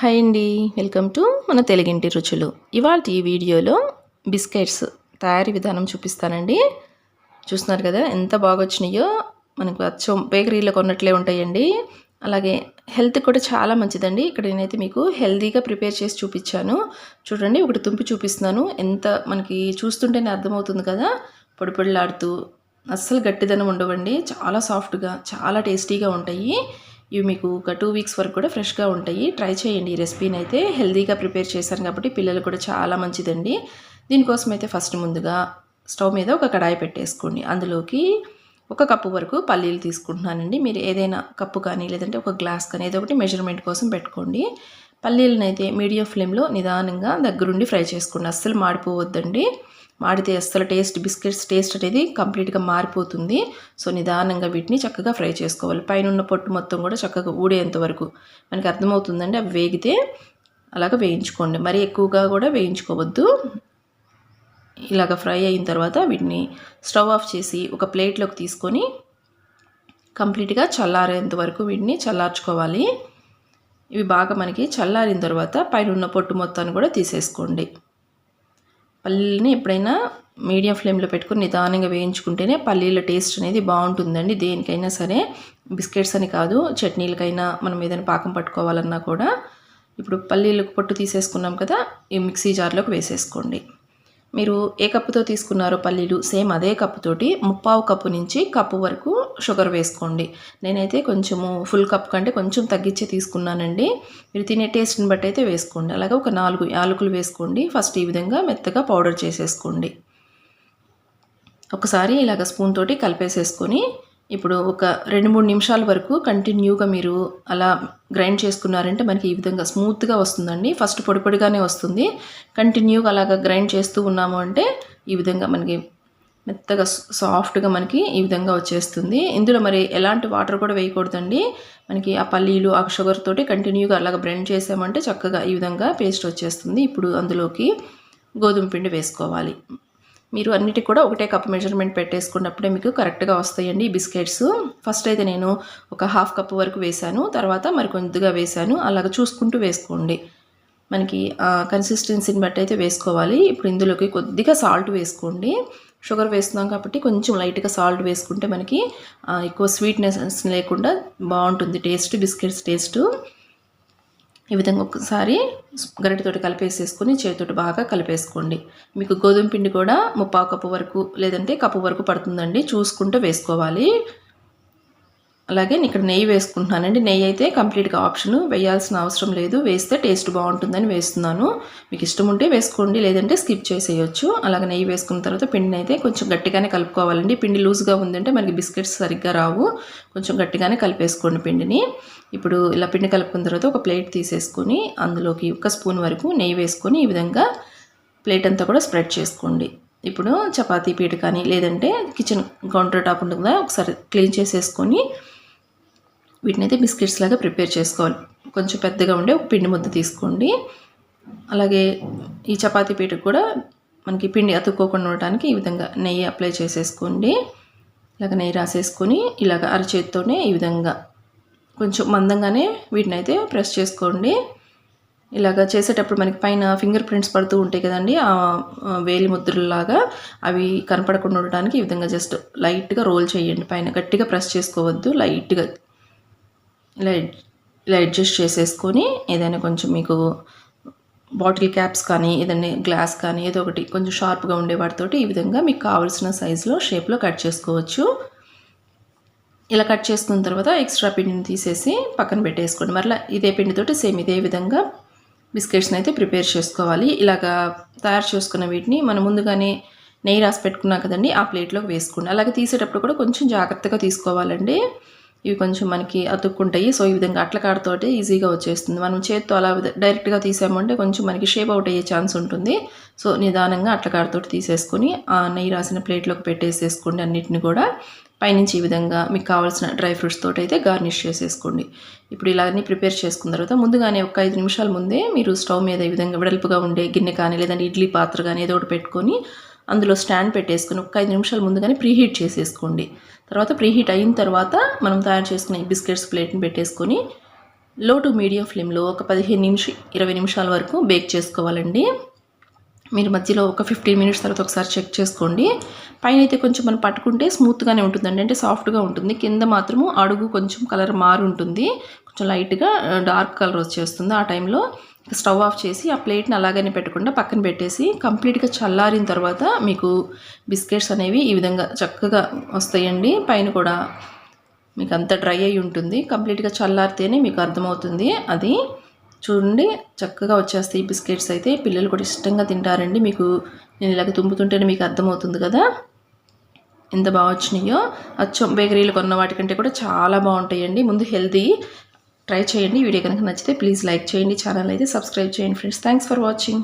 Hi అండి. Welcome to మన తెలుగింటి రుచులు. ఇవాళ ఈ వీడియోలో బిస్కెట్స్ తయారీ విధానం చూపిస్తానండి. చూస్తున్నారు కదా ఎంత బాగా వచ్చినాయో మనకు అచ్చం బేకరీలో కొన్నట్లే ఉంటాయండి. అలాగే హెల్త్ కూడా చాలా మంచిదండి. ఇక్కడ నేనైతే మీకు హెల్తీగా ప్రిపేర్ చేసి చూపించాను. చూడండి ఒకటి తుంపి చూపిస్తున్నాను. ఎంత మనకి చూస్తుంటేనే అర్థమవుతుంది కదా పొడి పొడిలాడుతూ అస్సలు గట్టిదనం ఉండవండి. చాలా సాఫ్ట్గా చాలా టేస్టీగా ఉంటాయి. ఇవి మీకు ఒక టూ వీక్స్ వరకు కూడా ఫ్రెష్గా ఉంటాయి. ట్రై చేయండి ఈ రెసిపీని అయితే. హెల్తీగా ప్రిపేర్ చేశాను కాబట్టి పిల్లలు కూడా చాలా మంచిదండి. దీనికోసం అయితే ఫస్ట్ ముందుగా స్టవ్ మీద ఒక కడాయి పెట్టేసుకోండి. అందులోకి ఒక కప్పు వరకు పల్లీలు తీసుకుంటున్నానండి. మీరు ఏదైనా కప్పు కానీ లేదంటే ఒక గ్లాస్ కానీ ఏదో ఒకటి మెజర్మెంట్ కోసం పెట్టుకోండి. పల్లీలను అయితే మీడియం ఫ్లేమ్లో నిదానంగా దగ్గరుండి ఫ్రై చేసుకోండి. అస్సలు మాడిపోవద్దండి. మాడితే అస్సలు టేస్ట్ బిస్కెట్స్ టేస్ట్ అనేది కంప్లీట్గా మారిపోతుంది. సో నిదానంగా వీటిని చక్కగా ఫ్రై చేసుకోవాలి. పైన ఉన్న పొట్టు మొత్తం కూడా చక్కగా ఊడేంత వరకు మనకి అర్థమవుతుందండి. అవి వేగితే అలాగ వేయించుకోండి. మరీ ఎక్కువగా కూడా వేయించుకోవద్దు. ఇలాగ ఫ్రై అయిన తర్వాత వీటిని స్టవ్ ఆఫ్ చేసి ఒక ప్లేట్లోకి తీసుకొని కంప్లీట్గా చల్లారేంత వరకు వీటిని చల్లార్చుకోవాలి. ఇవి బాగా మనకి చల్లారిన తర్వాత పైన ఉన్న పొట్టు మొత్తాన్ని కూడా తీసేసుకోండి. పల్లీలని ఎప్పుడైనా మీడియం ఫ్లేమ్లో పెట్టుకుని నిదానంగా వేయించుకుంటేనే పల్లీల టేస్ట్ అనేది బాగుంటుందండి. దేనికైనా సరే బిస్కెట్స్ అని కాదు చట్నీలకైనా మనం ఏదైనా పాకం పట్టుకోవాలన్నా కూడా ఇప్పుడు పల్లీలకు పొట్టు తీసేసుకున్నాం కదా ఈ మిక్సీ జార్లోకి వేసేసుకోండి. మీరు ఏ కప్పుతో తీసుకున్నారో పల్లీలు సేమ్ అదే కప్పుతోటి ముప్పావు కప్పు నుంచి కప్పు వరకు షుగర్ వేసుకోండి. నేనైతే కొంచెము ఫుల్ కప్ కంటే కొంచెం తగ్గించే తీసుకున్నానండి. మీరు తినే టేస్ట్ని బట్టి అయితే వేసుకోండి. అలాగే ఒక నాలుగు యాలకులు వేసుకోండి. ఫస్ట్ ఈ విధంగా మెత్తగా పౌడర్ చేసేసుకోండి. ఒకసారి ఇలాగ స్పూన్ తోటి కలిపేసేసుకొని ఇప్పుడు ఒక రెండు మూడు నిమిషాల వరకు కంటిన్యూగా మీరు అలా గ్రైండ్ చేసుకున్నారంటే మనకి ఈ విధంగా స్మూత్గా వస్తుందండి. ఫస్ట్ పొడి పొడిగానే వస్తుంది. కంటిన్యూగా అలాగా గ్రైండ్ చేస్తూ ఉన్నాము అంటే ఈ విధంగా మనకి మెత్తగా సాఫ్ట్గా మనకి ఈ విధంగా వచ్చేస్తుంది. ఇందులో మరి ఎలాంటి వాటర్ కూడా వేయకూడదండి. మనకి ఆ పల్లీలు ఆ షుగర్ తోటి కంటిన్యూగా అలాగ బ్రెండ్ చేసామంటే చక్కగా ఈ విధంగా పేస్ట్ వచ్చేస్తుంది. ఇప్పుడు అందులోకి గోధుమ పిండి వేసుకోవాలి. మీరు అన్నిటి కూడా ఒకటే కప్ మెజర్మెంట్ పెట్టేసుకున్నప్పుడే మీకు కరెక్ట్గా వస్తాయండి ఈ బిస్కెట్స్. ఫస్ట్ అయితే నేను ఒక హాఫ్ కప్ వరకు వేశాను. తర్వాత మరి కొద్దిగా వేశాను. అలాగ చూసుకుంటూ వేసుకోండి. మనకి కన్సిస్టెన్సీని బట్టి అయితే వేసుకోవాలి. ఇప్పుడు ఇందులోకి కొద్దిగా సాల్ట్ వేసుకోండి. షుగర్ వేస్తున్నాం కాబట్టి కొంచెం లైట్గా సాల్ట్ వేసుకుంటే మనకి ఎక్కువ స్వీట్నెస్ లేకుండా బాగుంటుంది. Taste biscuits taste. ఈ విధంగా ఒకసారి గరిటెతోటి కలిపేసేసుకొని చేతితోటి బాగా కలిపేసుకోండి. మీకు గోధుమ పిండి కూడా ముప్పావు కప్పు వరకు లేదంటే కప్పు వరకు పడుతుందండి. చూసుకుంటూ వేసుకోవాలి. అలాగే నేను ఇక్కడ నెయ్యి వేసుకుంటున్నానండి. నెయ్యి అయితే కంప్లీట్గా ఆప్షన్ వేయాల్సిన అవసరం లేదు. వేస్తే టేస్ట్ బాగుంటుందని వేస్తున్నాను. మీకు ఇష్టం ఉంటే వేసుకోండి లేదంటే స్కిప్ చేసేయచ్చు. అలాగే నెయ్యి వేసుకున్న తర్వాత పిండిని అయితే కొంచెం గట్టిగానే కలుపుకోవాలండి. పిండి లూజ్గా ఉందంటే మనకి బిస్కెట్స్ సరిగ్గా రావు. కొంచెం గట్టిగానే కలిపేసుకోండి పిండిని. ఇప్పుడు ఇలా పిండి కలుపుకున్న తర్వాత ఒక ప్లేట్ తీసేసుకొని అందులోకి ఒక స్పూన్ వరకు నెయ్యి వేసుకొని ఈ విధంగా ప్లేట్ అంతా కూడా స్ప్రెడ్ చేసుకోండి. ఇప్పుడు చపాతీ పీట కానీ లేదంటే కిచెన్ కౌంటర్ టాప్ ఉంటుంది కదా ఒకసారి క్లీన్ చేసేసుకొని వీటిని అయితే బిస్కెట్స్ లాగా ప్రిపేర్ చేసుకోవాలి. కొంచెం పెద్దగా ఉండే ఒక పిండి ముద్ద తీసుకోండి. అలాగే ఈ చపాతీ పీటకు కూడా మనకి పిండి అతుక్కోకుండా ఉండటానికి ఈ విధంగా నెయ్యి అప్లై చేసేసుకోండి. ఇలాగ నెయ్యి రాసేసుకొని ఇలాగ అరచేతితోనే ఈ విధంగా కొంచెం మందంగానే వీటిని అయితే ప్రెస్ చేసుకోండి. ఇలాగ చేసేటప్పుడు మనకి పైన ఫింగర్ ప్రింట్స్ పడుతూ ఉంటాయి కదండి ఆ వేలి ముద్రలాగా అవి కనపడకుండా ఉండడానికి ఈ విధంగా జస్ట్ లైట్గా రోల్ చేయండి. పైన గట్టిగా ప్రెస్ చేసుకోవద్దు లైట్గా ఇలా ఇలా అడ్జస్ట్ చేసేసుకొని ఏదైనా కొంచెం మీకు బాటిల్ క్యాప్స్ కానీ ఏదైనా గ్లాస్ కానీ ఏదో ఒకటి కొంచెం షార్ప్గా ఉండే వాటితోటి ఈ విధంగా మీకు కావాల్సిన సైజులో షేప్లో కట్ చేసుకోవచ్చు. ఇలా కట్ చేసుకున్న తర్వాత ఎక్స్ట్రా పిండిని తీసేసి పక్కన పెట్టేసుకోండి. మరలా ఇదే పిండితోటి సేమ్ ఇదే విధంగా బిస్కెట్స్ని అయితే ప్రిపేర్ చేసుకోవాలి. ఇలాగా తయారు చేసుకున్న వీటిని మనం ముందుగానే నెయ్యి రాసి పెట్టుకున్నాం కదండి ఆ ప్లేట్లోకి వేసుకోండి. అలాగే తీసేటప్పుడు కూడా కొంచెం జాగ్రత్తగా తీసుకోవాలండి. ఇవి కొంచెం మనకి అతుక్కుంటాయి. సో ఈ విధంగా అట్ల కాడతోటే ఈజీగా వచ్చేస్తుంది. మనం చేత్తో అలా డైరెక్ట్గా తీసామంటే కొంచెం మనకి షేప్ అవుట్ అయ్యే ఛాన్స్ ఉంటుంది. సో నిదానంగా అట్ల కాడతోటి తీసేసుకొని ఆ నెయ్యి రాసిన ప్లేట్లోకి పెట్టేసేసుకోండి అన్నిటిని కూడా. పైనుంచి ఈ విధంగా మీకు కావాల్సిన డ్రై ఫ్రూట్స్ తోటి అయితే గార్నిష్ చేసేసుకోండి. ఇప్పుడు ఇలా అన్ని ప్రిపేర్ చేసుకున్న తర్వాత ముందుగానే ఒక ఐదు నిమిషాల ముందే మీరు స్టవ్ మీద ఈ విధంగా వెడల్పుగా ఉండే గిన్నె కానీ లేదంటే ఇడ్లీ పాత్ర కానీ ఏదో ఒకటి పెట్టుకొని అందులో స్టాండ్ పెట్టేసుకొని ఒక ఐదు నిమిషాల ముందుగానే ప్రీహీట్ చేసేసుకోండి. తర్వాత ప్రీహీట్ అయిన తర్వాత మనం తయారు చేసుకున్న ఈ బిస్కెట్స్ ప్లేట్ని పెట్టేసుకొని లో టు మీడియం ఫ్లేమ్లో ఒక పదిహేను నిమిషం ఇరవై నిమిషాల వరకు బేక్ చేసుకోవాలండి. మీరు మధ్యలో ఒక ఫిఫ్టీన్ మినిట్స్ తర్వాత ఒకసారి చెక్ చేసుకోండి. పైన అయితే కొంచెం మనం పట్టుకుంటే స్మూత్గానే ఉంటుందండి. అంటే సాఫ్ట్గా ఉంటుంది. కింద మాత్రము అడుగు కొంచెం కలర్ మారు ఉంటుంది లైట్గా డార్క్ కలర్ వచ్చేస్తుంది. ఆ టైంలో స్టవ్ ఆఫ్ చేసి ఆ ప్లేట్ని అలాగనే పెట్టకుండా పక్కన పెట్టేసి కంప్లీట్గా చల్లారిన తర్వాత మీకు బిస్కెట్స్ అనేవి ఈ విధంగా చక్కగా వస్తాయండి. పైన కూడా మీకు అంత డ్రై అయి ఉంటుంది. కంప్లీట్గా చల్లారితేనే మీకు అర్థమవుతుంది. అది చూడండి చక్కగా వచ్చేస్తాయి ఈ బిస్కెట్స్ అయితే. పిల్లలు కూడా ఇష్టంగా తింటారండి. మీకు నేను ఇలాగ తుంపుతుంటేనే మీకు అర్థమవుతుంది కదా. ఎంత బాగా వచ్చినాయో. అచ్చం బేకరీలు కొన్న వాటికంటే కూడా చాలా బాగుంటాయండి. ముందు హెల్తీ ట్రై చేయండి. వీడియో కనుక నచ్చితే ప్లీజ్ లైక్ చేయండి. ఛానల్ అయితే సబ్స్క్రైబ్ చేయండి ఫ్రెండ్స్. Thanks for watching.